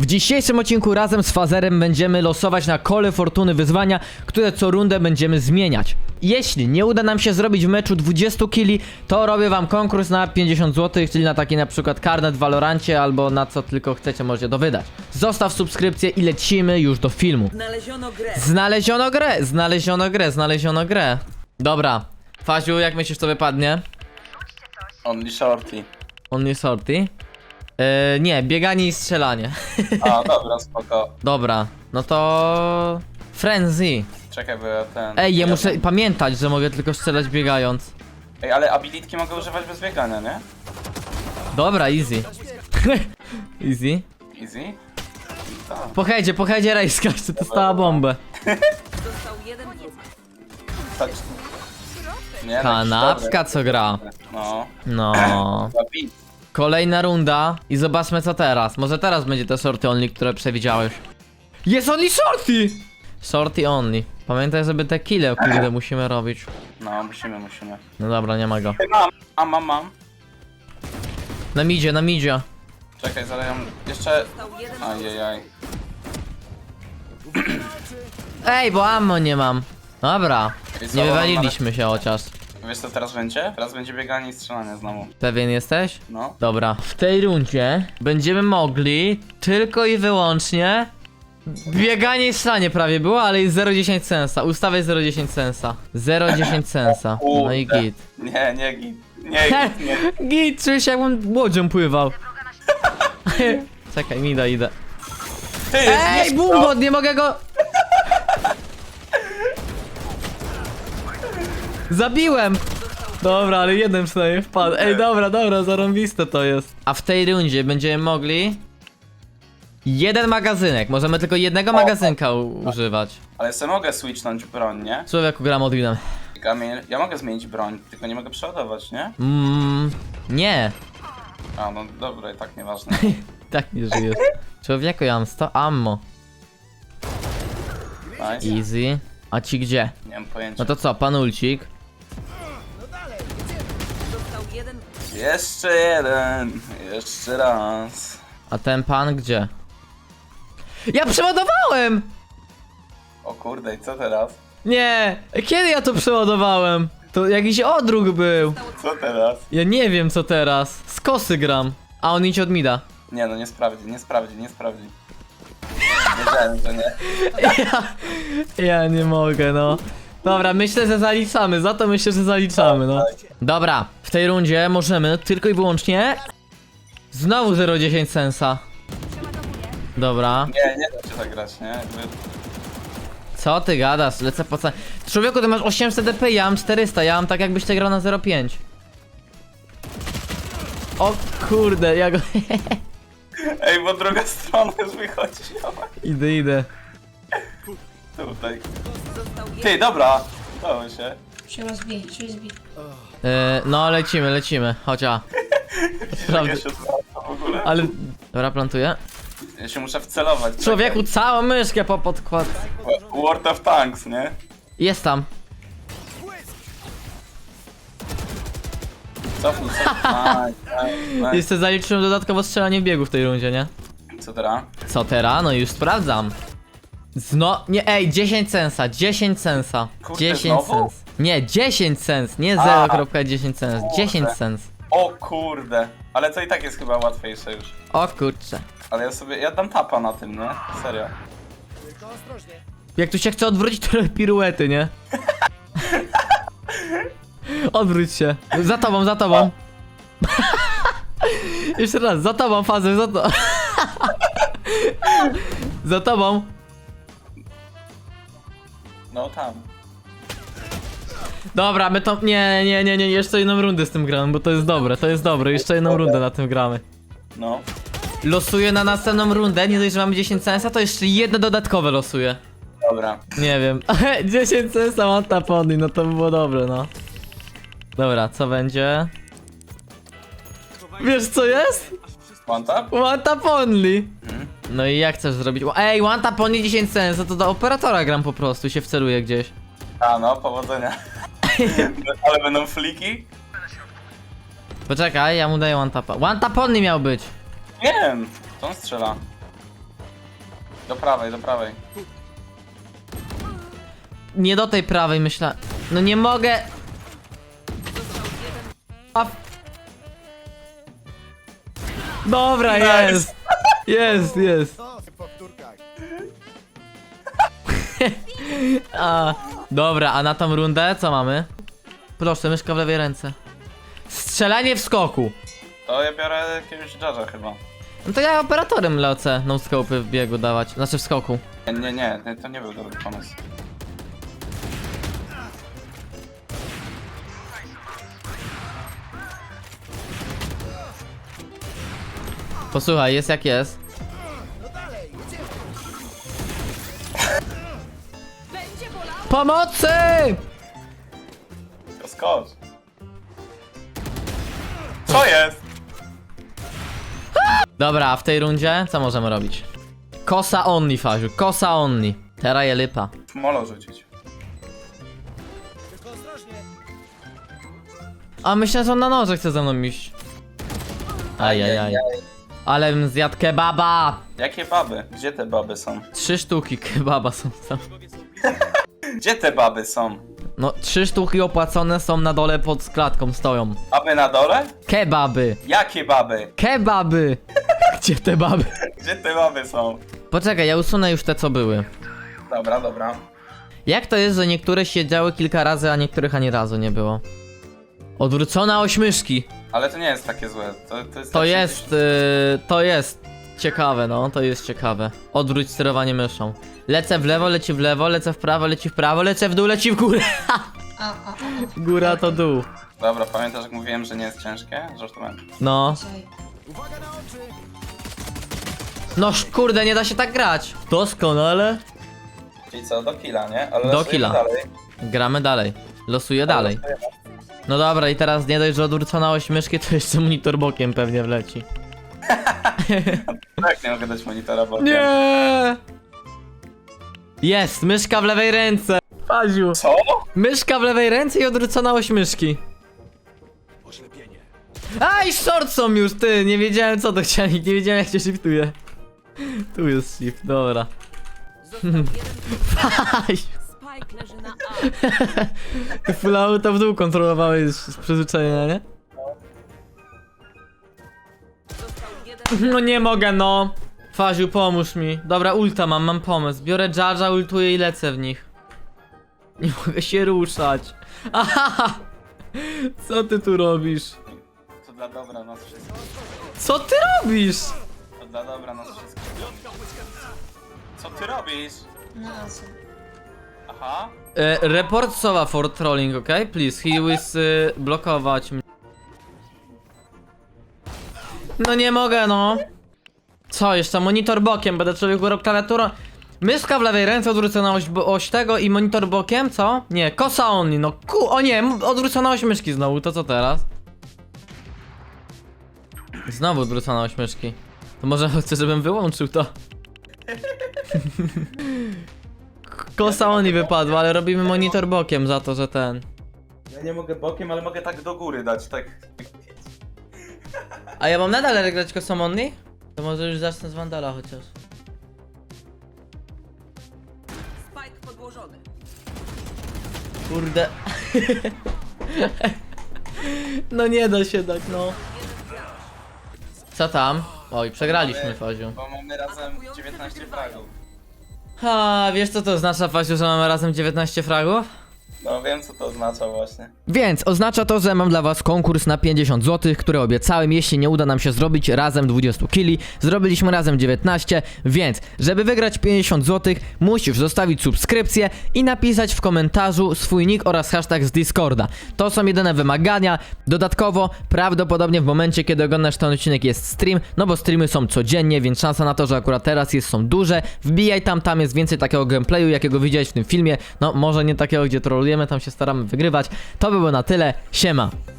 W dzisiejszym odcinku razem z Fazerem będziemy losować na kole fortuny wyzwania, które co rundę będziemy zmieniać. Jeśli nie uda nam się zrobić w meczu 20 killi, to robię wam konkurs na 50 zł, czyli na taki na przykład karnet w Valorancie albo na co tylko chcecie możecie to wydać. Zostaw subskrypcję i lecimy już do filmu. Znaleziono grę. Znaleziono grę, znaleziono grę, znaleziono grę. Dobra, Faziu, jak myślisz to wypadnie? Only shorty. Only sorty? Yy, nie, bieganie i strzelanie. A, dobra, spoko. Dobra, no to... Frenzy. Czekaj, bo ja ten... Ej, ja muszę pamiętać, że mogę tylko strzelać biegając. Ej, ale abilitki mogę używać bez biegania, nie? Dobra, easy. easy. Easy? Tak. Po headzie, po headzie rejska, jeszcze dostała bombę. Został jeden wróg. Tak. Nie, no, Kanapka co gra. No. No. Kolejna runda i zobaczmy co teraz. Może teraz będzie te shorty only, które przewidziałeś. Jest only shorty! Shorty only. Pamiętaj, żeby te kile, kurde, musimy robić. No, musimy, musimy. No dobra, nie ma go. Ej, mam, mam, mam, mam. Na midzie, na midzie. Czekaj, zaraz ją jeszcze... Ajajaj. Ej, bo ammo nie mam. Dobra. I co, Nie wywaliliśmy się chociaż. Wiesz co teraz będzie? Teraz będzie bieganie i strzelanie znowu. Pewien jesteś? No. Dobra. W tej rundzie będziemy mogli tylko i wyłącznie bieganie i strzelanie prawie było, ale jest 0,10 sensa. Ustawę 0,10 sensa. 0,10 sensa. No i git. Nie, nie git. Nie git, nie. Git, czuję się jakbym łodzią pływał. Czekaj, mida idę. Ty, jest Ej, bumbot, nie mogę go... Zabiłem! Dobra, ale jeden przynajmniej wpadł. Ej, dobra, dobra, zarąbiste to jest. A w tej rundzie będziemy mogli... Jeden magazynek, możemy tylko jednego magazynka u- używać. Ale sobie mogę switchnąć broń, nie? Człowieku gram Odwinem. Kamil, ja mogę zmienić broń, tylko nie mogę przeładować, nie? Mmm, nie. A, no dobra, i tak nieważne. Tak nie żyjesz. Człowieku, ja mam 100 ammo. Nice. Easy. A ci gdzie? Nie mam pojęcia. No to co, pan Ulcik? Jeden. Jeszcze jeden, jeszcze raz. A ten pan gdzie? Ja przeładowałem! O kurde, i co teraz? Nie! Kiedy ja to przeładowałem? To jakiś odruch był. Co teraz? Ja nie wiem co teraz. Z kosy gram. A on idzie od mida. Nie no, nie sprawdzi, nie sprawdzi, nie sprawdzi. Wiedziałem, że nie. Ja, ja nie mogę, no. Dobra, myślę, że zaliczamy. Za to myślę, że zaliczamy, no. Dobra, w tej rundzie możemy tylko i wyłącznie... Znowu 0,10 sensa. Dobra. Nie, nie da się tak grać, nie? Jakby... Co ty gadasz? Lecę po co? Człowieku, ty masz 800 dp, ja mam 400, ja mam tak jakbyś ty grał na 0,5. O kurde, ja go... Ej, bo druga strona już wychodzi. idę, idę. Tutaj. Ty, dobra. Udało się. Trzeba zbić, trzeba zbić. Yy, no, lecimy, lecimy, chociaż. Prawda. Ja się w ogóle. Ale... Dobra, plantuję. Ja się muszę wcelować. Człowieku, całą myszkę po podkład. czekaj. World of Tanks, nie? Jest tam. Cofnij, cofnij. Nice, nice, Jeszcze zaliczyłem dodatkowo strzelanie biegu w tej rundzie, nie? Co teraz? Co teraz? No już sprawdzam. Zno... Nie, ej, 10 sensa, 10 sensa. Kurde, 10 znowu? sens. Nie, 10 sens, nie A. 0.10 sens, 10 Kurde. sens. O kurde. Ale to i tak jest chyba łatwiejsze już. O kurczę. Ale ja sobie, ja dam tapa na tym, nie? Serio. Jak tu się chce odwrócić, to robi piruety, nie? Odwróć się. Za tobą, za tobą. Jeszcze raz, za tobą, fazę, za to. za tobą. No tam. Dobra, my to... Nie, nie, nie, nie, jeszcze jedną rundę z tym gramy, bo to jest dobre, to jest dobre, jeszcze jedną rundę na tym gramy. No. Losuję na następną rundę, nie dość, że mamy 10 sensa, to jeszcze jedno dodatkowe losuję. Dobra. Nie wiem. 10 sensa mam tapony, no to by było dobre, no. Dobra, co będzie? Wiesz co jest? One tap? One tap only. No i jak chcesz zrobić? Ej, one tap only 10 sensa, to do operatora gram po prostu i się wceluję gdzieś. A no, powodzenia. Ale będą fliki? Poczekaj, ja mu daję one tapa. One tap only miał być. Nie wiem. To on strzela. Do prawej, do prawej. Nie do tej prawej myślę. No nie mogę. A... Dobra, jest. Jest, jest. a, dobra, a na tą rundę co mamy? Proszę, myszka w lewej ręce. Strzelanie w skoku. To ja biorę jakiegoś judge'a chyba. No to ja operatorem lecę no scope w biegu dawać, znaczy w skoku. Nie, nie, nie, nie, to nie był dobry pomysł. Posłuchaj, jest jak jest. Pomocy! Skocz. Co jest? Dobra, a w tej rundzie co możemy robić? Kosa only, Faziu, kosa only. Teraz je lipa. Molo rzucić. A myślę, że on na noże chce ze mną iść. Ajajaj. Ale bym zjadł kebaba! Jakie baby? Gdzie te baby są? Trzy sztuki kebaba są tam. Gdzie te baby są? No, trzy sztuki opłacone są na dole pod klatką, stoją. Baby na dole? Kebaby! Jakie baby? Kebaby! Gdzie te baby? Gdzie te baby są? Poczekaj, ja usunę już te co były. Dobra, dobra. Jak to jest, że niektóre siedziały kilka razy, a niektórych ani razu nie było? Odwrócona ośmyszki. Ale to nie jest takie złe. To, to jest, To tak jest, yy, to jest ciekawe, no, to jest ciekawe. Odwróć sterowanie myszą. Lecę w lewo, leci w lewo, lecę w prawo, leci w prawo, lecę w dół, leci w górę. A, a, a. Góra to dół. Dobra, pamiętasz jak mówiłem, że nie jest ciężkie? Żartowałem. No. Dzisiaj. No sz- kurde, nie da się tak grać. Doskonale. Czyli co, do killa, nie? Ale Do losujemy killa. Dalej. Gramy dalej. Losuję dalej. Losujemy. No dobra, i teraz nie dość, że odwrócona ośmyszki, to jeszcze monitor bokiem pewnie wleci. Tak, nie mogę dać monitora, bo... Nie! Jest, myszka w lewej ręce. Faziu. Co? Myszka w lewej ręce i odwrócona ośmyszki. Aj, short są już, ty! Nie wiedziałem co to chciałem, nie wiedziałem jak się shiftuje. Tu jest shift, dobra. Został jeden Aj, Spike leży na A. full auto w dół kontrolowałeś z przyzwyczajenia, nie? No nie mogę, no. Faziu, pomóż mi. Dobra, ulta mam, mam pomysł. Biorę Jarza, ultuję i lecę w nich. Nie mogę się ruszać. Aha! Co ty tu robisz? To dla dobra nas wszystkich. Co ty robisz? To dla dobra nas wszystkich. Co ty robisz? Co? Aha. E, report Sowa for trolling, ok? Please, he will y, blokować mnie. No nie mogę, no. Co, jeszcze monitor bokiem, będę człowieku robił klawiaturą. Myszka w lewej ręce, odwrócona oś, oś tego i monitor bokiem, co? Nie, kosa only, no ku, o nie, odwrócona oś myszki znowu, to co teraz? Znowu odwrócona oś myszki. To może chcę, żebym wyłączył to. Kosa only wypadła, ale robimy monitor bokiem za to, że ten. Ja nie mogę bokiem, ale mogę tak do góry dać, tak. A ja mam nadal grać kosą only? To może już zacznę z Wandala chociaż. Spike podłożony. Kurde. no nie da się tak, no. Co tam? Oj, przegraliśmy, Faziu. Bo mamy razem 19 fragów. Ha, wiesz co to oznacza, Faziu, że mamy razem 19 fragów? No wiem co to oznacza właśnie. Więc oznacza to, że mam dla was konkurs na 50 zł, który obiecałem, jeśli nie uda nam się zrobić razem 20 kili. Zrobiliśmy razem 19, więc żeby wygrać 50 zł, musisz zostawić subskrypcję i napisać w komentarzu swój nick oraz hashtag z Discorda. To są jedyne wymagania. Dodatkowo, prawdopodobnie w momencie, kiedy oglądasz ten odcinek jest stream, no bo streamy są codziennie, więc szansa na to, że akurat teraz jest są duże. Wbijaj tam, tam jest więcej takiego gameplayu, jakiego widziałeś w tym filmie. No, może nie takiego, gdzie trolujemy, tam się staramy wygrywać. To by było na tyle. Siema.